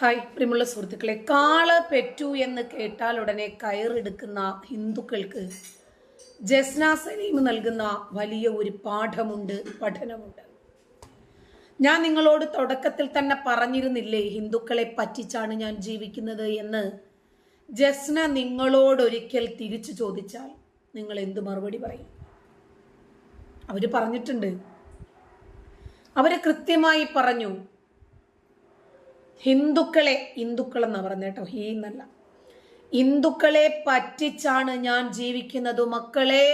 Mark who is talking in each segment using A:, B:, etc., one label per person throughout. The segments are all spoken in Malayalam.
A: ഹായ് പ്രിയമുള്ള സുഹൃത്തുക്കളെ. കാള പെറ്റു എന്ന് കേട്ടാൽ ഉടനെ കയറെടുക്കുന്ന ഹിന്ദുക്കൾക്ക് ജസ്ന സലീം നൽകുന്ന വലിയ ഒരു പാഠമുണ്ട് പഠനമുണ്ട്. ഞാൻ നിങ്ങളോട് തുടക്കത്തിൽ തന്നെ പറഞ്ഞിരുന്നില്ലേ ഹിന്ദുക്കളെ പറ്റിച്ചാണ് ഞാൻ ജീവിക്കുന്നത് എന്ന്? ജസ്ന നിങ്ങളോടൊരിക്കൽ തിരിച്ചു ചോദിച്ചാൽ നിങ്ങൾ എന്തു മറുപടി പറയും? അവർ പറഞ്ഞിട്ടുണ്ട്. അവർ കൃത്യമായി പറഞ്ഞു ഹിന്ദുക്കളെ ഹിന്ദുക്കൾ എന്നാ പറഞ്ഞേട്ടോ ഹീ എന്നല്ല. ഹിന്ദുക്കളെ പറ്റിച്ചാണ് ഞാൻ ജീവിക്കുന്നത് മക്കളെ.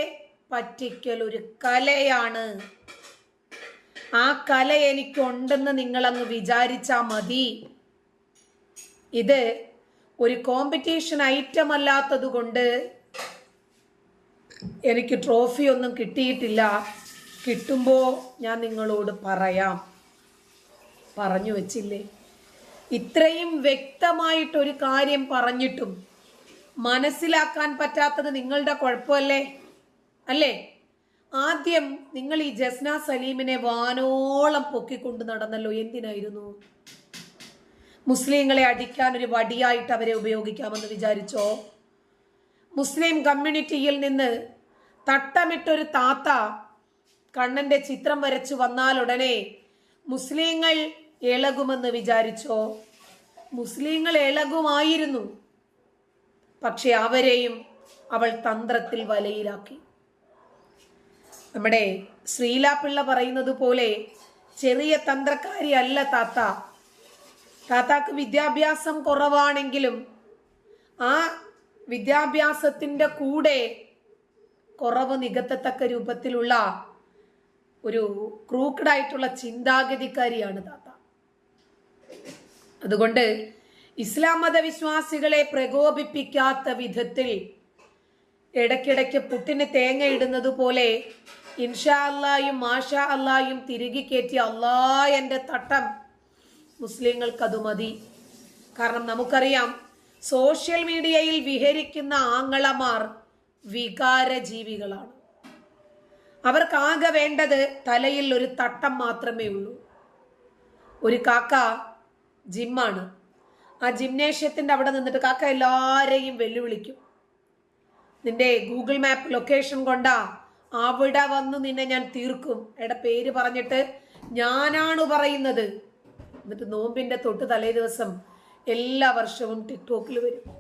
A: പറ്റിക്കൽ ഒരു കലയാണ്. ആ കല എനിക്കുണ്ടെന്ന് നിങ്ങളങ്ങ് വിചാരിച്ചാ മതി. ഇത് ഒരു കോമ്പറ്റീഷൻ ഐറ്റം അല്ലാത്തത് കൊണ്ട് എനിക്ക് ട്രോഫി ഒന്നും കിട്ടിയിട്ടില്ല. കിട്ടുമ്പോൾ ഞാൻ നിങ്ങളോട് പറയാം. പറഞ്ഞു വെച്ചില്ലേ? ഇത്രയും വ്യക്തമായിട്ടൊരു കാര്യം പറഞ്ഞിട്ടും മനസ്സിലാക്കാൻ പറ്റാത്തത് നിങ്ങളുടെ കുഴപ്പമല്ലേ? അല്ലേ? ആദ്യം നിങ്ങൾ ഈ ജസ്ന സലീമിനെ വാനോളം പൊക്കിക്കൊണ്ട് നടന്നല്ലോ. എന്തിനായിരുന്നു? മുസ്ലിങ്ങളെ അടിക്കാൻ ഒരു വടിയായിട്ട് അവരെ ഉപയോഗിക്കാമെന്ന് വിചാരിച്ചോ? മുസ്ലിം കമ്മ്യൂണിറ്റിയിൽ നിന്ന് തട്ടമിട്ടൊരു താത്ത കണ്ണന്റെ ചിത്രം വരച്ചു വന്നാലുടനെ മുസ്ലിങ്ങൾ ഇളകുമെന്ന് വിചാരിച്ചോ? മുസ്ലിങ്ങൾ ഇളകുമായിരുന്നു. പക്ഷെ അവരെയും അവൾ തന്ത്രത്തിൽ വലയിലാക്കി. നമ്മുടെ ശ്രീലാപ്പിള്ള പറയുന്നത് പോലെ ചെറിയ തന്ത്രക്കാരി അല്ല താത്ത. താത്താക്ക് വിദ്യാഭ്യാസം കുറവാണെങ്കിലും ആ വിദ്യാഭ്യാസത്തിന്റെ കൂടെ കുറവ് നികത്തത്തക്ക രൂപത്തിലുള്ള ഒരു ക്രൂക്കഡായിട്ടുള്ള ചിന്താഗതിക്കാരിയാണ് താത്ത. അതുകൊണ്ട് ഇസ്ലാം മതവിശ്വാസികളെ പ്രകോപിപ്പിക്കാത്ത വിധത്തിൽ ഇടയ്ക്കിടയ്ക്ക് പുട്ടിന് തേങ്ങ ഇടുന്നത് പോലെ ഇൻഷാ അല്ലായും മാഷ അല്ലായും തിരികെ കയറ്റി അള്ളാ എന്റെ തട്ടം മുസ്ലിങ്ങൾക്കത് മതി. കാരണം നമുക്കറിയാം സോഷ്യൽ മീഡിയയിൽ വിഹരിക്കുന്ന ആങ്ങളമാർ വികാര ജീവികളാണ്. അവർക്കാകെ വേണ്ടത് തലയിൽ ഒരു തട്ടം മാത്രമേ ഉള്ളൂ. ഒരു കാക്ക ജിമ്മാണ്. ആ ജിംനേഷ്യത്തിന്റെ അവിടെ നിന്നിട്ട് കാക്ക എല്ലാവരെയും വെല്ലുവിളിക്കും. നിന്റെ ഗൂഗിൾ മാപ്പ് ലൊക്കേഷൻ കൊണ്ടാ അവിടെ വന്ന് നിന്നെ ഞാൻ തീർക്കും. എടെ പേര് പറഞ്ഞിട്ട് ഞാനാണ് പറയുന്നത്. എന്നിട്ട് നോമ്പിന്റെ തൊട്ട് തലേ ദിവസം എല്ലാ വർഷവും ടിക്ടോക്കിൽ വരും.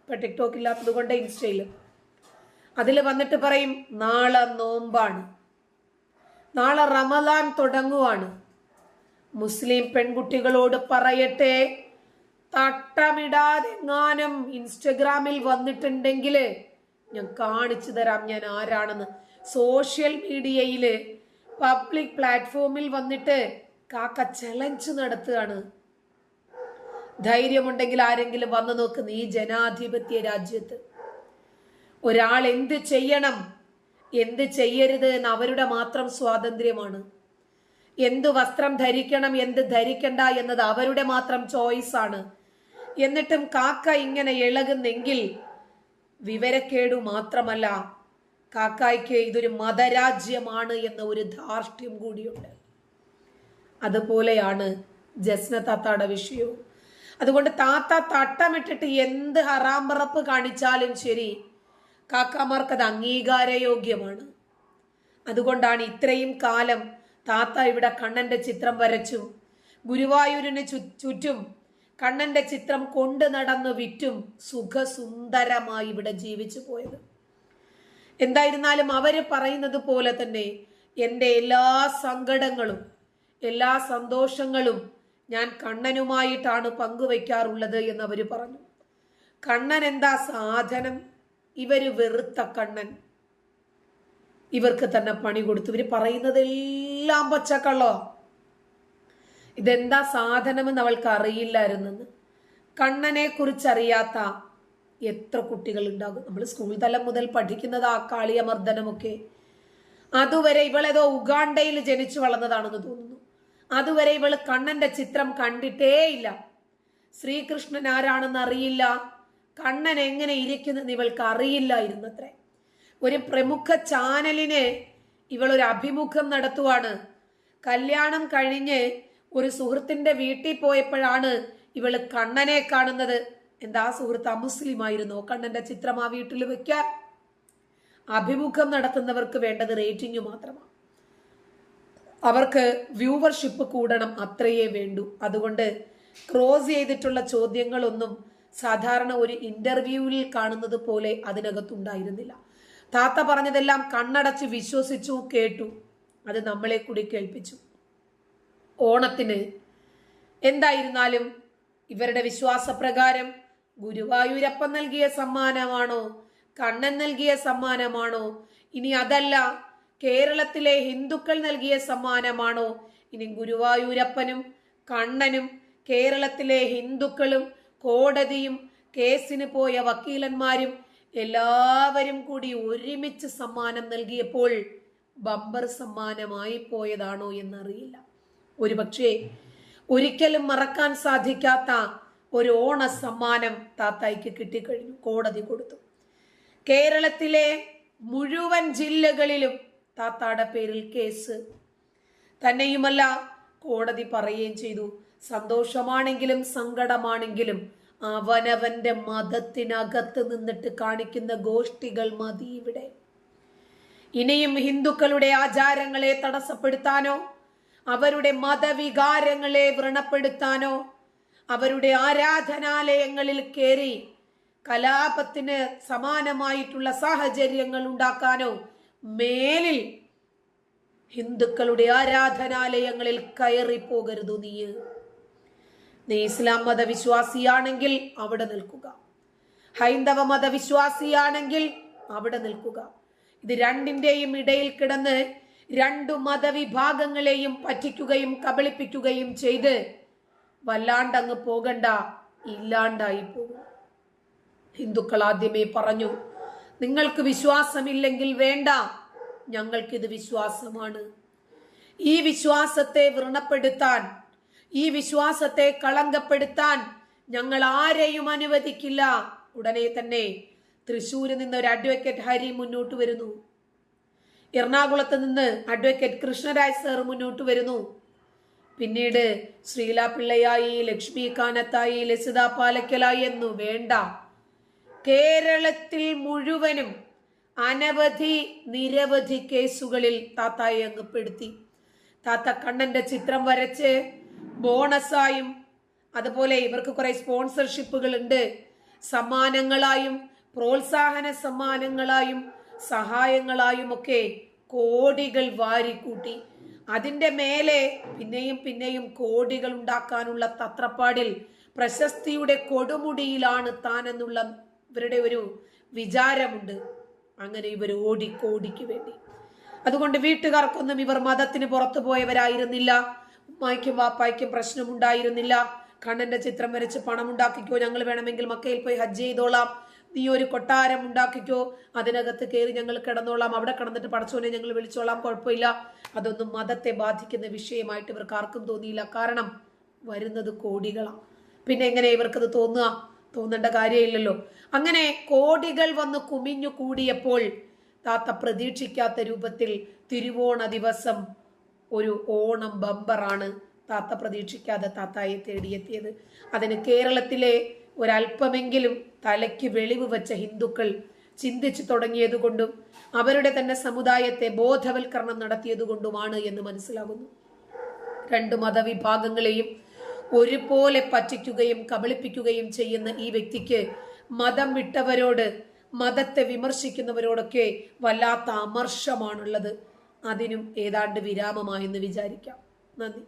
A: ഇപ്പം ടിക്ടോക്ക് ഇല്ലാത്തത് കൊണ്ട് ഇൻസ്റ്റയിലും. അതിൽ വന്നിട്ട് പറയും നാളെ നോമ്പാണ്. നാളെ റമദാൻ തുടങ്ങുവാണ്. മുസ്ലിം പെൺകുട്ടികളോട് പറയട്ടെ. തട്ടമിടാതെങ്ങാനും ഇൻസ്റ്റഗ്രാമിൽ വന്നിട്ടുണ്ടെങ്കിൽ ഞാൻ കാണിച്ചു തരാം ഞാൻ ആരാണെന്ന്. സോഷ്യൽ മീഡിയയിൽ പബ്ലിക് പ്ലാറ്റ്ഫോമിൽ വന്നിട്ട് കാക്ക ചലഞ്ച് നടത്തുകയാണ്. ധൈര്യമുണ്ടെങ്കിൽ ആരെങ്കിലും വന്നു നോക്ക് നീ ജനാധിപത്യ രാജ്യത്ത്. ഒരാൾ എന്ത് ചെയ്യണം എന്ത് ചെയ്യരുത് എന്ന് അവരുടെ മാത്രം സ്വാതന്ത്ര്യമാണ്. എന്ത് വസ്ത്രം ധരിക്കണം എന്ത് ധരിക്കണ്ട എന്നത് അവരുടെ മാത്രം ചോയ്സ് ആണ്. എന്നിട്ടും കാക്ക ഇങ്ങനെ ഇളകുന്നെങ്കിൽ വിവരക്കേടു മാത്രമല്ല കാക്കായ്ക്ക് ഇതൊരു മതരാജ്യമാണ് എന്ന ഒരു ധാർഷ്ട്യം കൂടിയുണ്ട്. അതുപോലെയാണ് ജസ്ന താത്താടെ വിഷയവും. അതുകൊണ്ട് താത്ത തട്ടമിട്ടിട്ട് എന്ത് ഹറാമ്പറപ്പ് കാണിച്ചാലും ശരി കാക്കാമാർക്ക് അത് അംഗീകാരയോഗ്യമാണ്. അതുകൊണ്ടാണ് ഇത്രയും കാലം താത്ത ഇവിടെ കണ്ണന്റെ ചിത്രം വരച്ചു. ഗുരുവായൂരിന് ചുറ്റും കണ്ണന്റെ ചിത്രം കൊണ്ടു നടന്നു വിറ്റും സുഖസുന്ദരമായി ഇവിടെ ജീവിച്ചു പോയത്. എന്തായിരുന്നാലും അവർ പറയുന്നത് പോലെ തന്നെ എന്റെ എല്ലാ സങ്കടങ്ങളും എല്ലാ സന്തോഷങ്ങളും ഞാൻ കണ്ണനുമായിട്ടാണ് പങ്കുവയ്ക്കാറുള്ളത് എന്നവർ പറഞ്ഞു. കണ്ണൻ എന്താ സാധനം? ഇവർ വെറുത്ത കണ്ണൻ. ഇവർക്ക് തന്നെ പണി കൊടുത്തു. ഇവർ പറയുന്നതെല്ലാം പച്ചക്കള്ളോ? ഇതെന്താ സാധനമെന്ന് അവൾക്ക് അറിയില്ലായിരുന്നെന്ന്. കണ്ണനെ കുറിച്ചറിയാത്ത എത്ര കുട്ടികൾ ഉണ്ടാകും. നമ്മൾ സ്കൂൾ തലം മുതൽ പഠിക്കുന്നത് ആ കാളിയമർദ്ദനമൊക്കെ അതുവരെ ഇവളേതോ ഉഗാണ്ടയിൽ ജനിച്ചു വളർന്നതാണെന്ന് തോന്നുന്നു. അതുവരെ ഇവൾ കണ്ണന്റെ ചിത്രം കണ്ടിട്ടേ ഇല്ല ശ്രീകൃഷ്ണൻ ആരാണെന്ന് അറിയില്ല. കണ്ണൻ എങ്ങനെ ഇരിക്കുന്നെന്ന് ഇവൾക്ക് അറിയില്ലായിരുന്നത്രേ. ഒരു പ്രമുഖ ചാനലിന് ഇവളൊരു അഭിമുഖം നടത്തുവാണ്. കല്യാണം കഴിഞ്ഞ് ഒരു സുഹൃത്തിന്റെ വീട്ടിൽ പോയപ്പോഴാണ് ഇവൾ കണ്ണനെ കാണുന്നത്. എന്താ സുഹൃത്ത് അമുസ്ലിമായിരുന്നു? കണ്ണന്റെ ചിത്രം ആ വീട്ടിൽ വെക്കാൻ അഭിമുഖം നടത്തുന്നവർക്ക് വേണ്ടത് റേറ്റിംഗ് മാത്രമാണ്. അവർക്ക് വ്യൂവർഷിപ്പ് കൂടണം അത്രയേ വേണ്ടൂ. അതുകൊണ്ട് ക്രോസ് ചെയ്തിട്ടുള്ള ചോദ്യങ്ങളൊന്നും സാധാരണ ഒരു ഇന്റർവ്യൂവിൽ കാണുന്നത് പോലെ അതിനകത്തുണ്ടായിരുന്നില്ല. താത്ത പറഞ്ഞതെല്ലാം കണ്ണടച്ച് വിശ്വസിച്ചു കേട്ടു. അത് നമ്മളെ കൂടി കേൾപ്പിച്ചു. ഓണത്തിന് എന്തായിരുന്നാലും ഇവരുടെ വിശ്വാസപ്രകാരം ഗുരുവായൂരപ്പൻ നൽകിയ സമ്മാനമാണോ കണ്ണൻ നൽകിയ സമ്മാനമാണോ ഇനി അതല്ല കേരളത്തിലെ ഹിന്ദുക്കൾ നൽകിയ സമ്മാനമാണോ ഇനി ഗുരുവായൂരപ്പനും കണ്ണനും കേരളത്തിലെ ഹിന്ദുക്കളും കോടതിയും കേസിന് പോയ വക്കീലന്മാരും എല്ലാവരും കൂടി ഒരുമിച്ച് സമ്മാനം നൽകിയപ്പോൾ ബമ്പർ സമ്മാനമായി പോയതാണോ എന്നറിയില്ല. ഒരുപക്ഷെ ഒരിക്കലും മറക്കാൻ സാധിക്കാത്ത ഒരു ഓണ സമ്മാനം താത്തായിക്ക് കിട്ടിക്കഴിഞ്ഞു. കോടതി കൊടുത്തു. കേരളത്തിലെ മുഴുവൻ ജില്ലകളിലും താത്താടെ പേരിൽ കേസ്. തന്നെയുമല്ല കോടതി പറയുകയും ചെയ്തു. സന്തോഷമാണെങ്കിലും സങ്കടമാണെങ്കിലും അവനവന്റെ മതത്തിനകത്ത് നിന്നിട്ട് കാണിക്കുന്ന ഗോഷ്ഠികൾ മതി ഇവിടെ. ഇനിയും ഹിന്ദുക്കളുടെ ആചാരങ്ങളെ തടസ്സപ്പെടുത്താനോ അവരുടെ മതവികാരങ്ങളെ വ്രണപ്പെടുത്താനോ അവരുടെ ആരാധനാലയങ്ങളിൽ കയറി കലാപത്തിന് സമാനമായിട്ടുള്ള സാഹചര്യങ്ങൾ ഉണ്ടാക്കാനോ മേലിൽ ഹിന്ദുക്കളുടെ ആരാധനാലയങ്ങളിൽ കയറി പോകരുതു നീ നീ ഇസ്ലാം മതവിശ്വാസിയാണെങ്കിൽ അവിടെ നിൽക്കുക. ഹൈന്ദവ മതവിശ്വാസിയാണെങ്കിൽ അവിടെ നിൽക്കുക. ഇത് രണ്ടിന്റെയും ഇടയിൽ കിടന്ന് രണ്ടു മതവിഭാഗങ്ങളെയും പറ്റിക്കുകയും കബളിപ്പിക്കുകയും ചെയ്ത് വല്ലാണ്ടങ്ങ് പോകണ്ട ഇല്ലാണ്ടായി പോകും. ഹിന്ദുക്കൾ ആദ്യമേ പറഞ്ഞു നിങ്ങൾക്ക് വിശ്വാസമില്ലെങ്കിൽ വേണ്ട ഞങ്ങൾക്കിത് വിശ്വാസമാണ്. ഈ വിശ്വാസത്തെ വ്രണപ്പെടുത്താൻ ഈ വിശ്വാസത്തെ കളങ്കപ്പെടുത്താൻ ഞങ്ങൾ ആരെയും അനുവദിക്കില്ല. ഉടനെ തന്നെ തൃശ്ശൂരിൽ നിന്ന് ഒരു അഡ്വക്കേറ്റ് ഹരി മുന്നോട്ട് വരുന്നു. എറണാകുളത്ത് നിന്ന് അഡ്വക്കേറ്റ് കൃഷ്ണരാജ് സാർ മുന്നോട്ട് വരുന്നു. പിന്നീട് ശ്രീല പിള്ളയായി ലക്ഷ്മി കാനത്തായി ലസിത പാലക്കലായി എന്നു വേണ്ട. കേരളത്തിൽ മുഴുവനും അനവധി നിരവധി കേസുകളിൽ താത്തായെ അംഗപ്പെടുത്തി പെടുത്തി. താത്ത കണ്ണന്റെ ചിത്രം വരച്ച് ബോണസായും അതുപോലെ ഇവർക്ക് കുറെ സ്പോൺസർഷിപ്പുകൾ ഉണ്ട് സമ്മാനങ്ങളായും പ്രോത്സാഹന സമ്മാനങ്ങളായും സഹായങ്ങളായും ഒക്കെ കോടികൾ വാരിക്കൂട്ടി. അതിന്റെ മേലെ പിന്നെയും പിന്നെയും കോടികൾ ഉണ്ടാക്കാനുള്ള തത്രപ്പാടിൽ പ്രശസ്തിയുടെ കൊടുമുടിയിലാണ് താൻ എന്നുള്ള ഇവരുടെ ഒരു വിചാരമുണ്ട്. അങ്ങനെ ഇവർ ഓടിക്കോടിക്ക് വേണ്ടി. അതുകൊണ്ട് വീട്ടുകാർക്കൊന്നും ഇവർ മതത്തിന് പുറത്തു പോയവരായിരുന്നില്ല. ഉമ്മായ്ക്കും വാപ്പായ്ക്കും പ്രശ്നമുണ്ടായിരുന്നില്ല. കണ്ണന്റെ ചിത്രം വരച്ച് പണം ഉണ്ടാക്കിക്കോ ഞങ്ങൾ വേണമെങ്കിൽ മക്കയിൽ പോയി ഹജ്ജ് ചെയ്തോളാം. നീ ഒരു കൊട്ടാരം ഉണ്ടാക്കിക്കോ. അതിനകത്ത് കയറി ഞങ്ങൾ കിടന്നോളാം. അവിടെ കിടന്നിട്ട് പടച്ചോനെ ഞങ്ങൾ വിളിച്ചോളാം. കുഴപ്പമില്ല. അതൊന്നും മതത്തെ ബാധിക്കുന്ന വിഷയമായിട്ട് ഇവർക്ക് ആർക്കും തോന്നിയില്ല. കാരണം വരുന്നത് കോടികളാണ്. പിന്നെ എങ്ങനെ ഇവർക്കത് തോന്നുക? തോന്നേണ്ട കാര്യമില്ലല്ലോ. അങ്ങനെ കോടികൾ വന്ന് കുമിഞ്ഞു കൂടിയപ്പോൾ താത്ത പ്രതീക്ഷിക്കാത്ത രൂപത്തിൽ തിരുവോണ ദിവസം ഒരു ഓണം ബമ്പറാണ് താത്ത പ്രതീക്ഷിക്കാതെ താത്തായെ തേടിയെത്തിയത്. അതിന് കേരളത്തിലെ ഒരല്പമെങ്കിലും തലയ്ക്ക് വെളിവ് വെച്ച ഹിന്ദുക്കൾ ചിന്തിച്ചു തുടങ്ങിയതുകൊണ്ടും അവരുടെ തന്നെ സമുദായത്തെ ബോധവൽക്കരണം നടത്തിയതുകൊണ്ടുമാണ് എന്ന് മനസ്സിലാകുന്നു. രണ്ട് മതവിഭാഗങ്ങളെയും ഒരുപോലെ പറ്റിക്കുകയും കബളിപ്പിക്കുകയും ചെയ്യുന്ന ഈ വ്യക്തിക്ക് മതം വിട്ടവരോട് മതത്തെ വിമർശിക്കുന്നവരോടൊക്കെ വല്ലാത്ത അമർഷമാണുള്ളത്. അതിനും ഏതാണ്ട് വിരാമമായെന്ന് വിചാരിക്കാം. നന്ദി.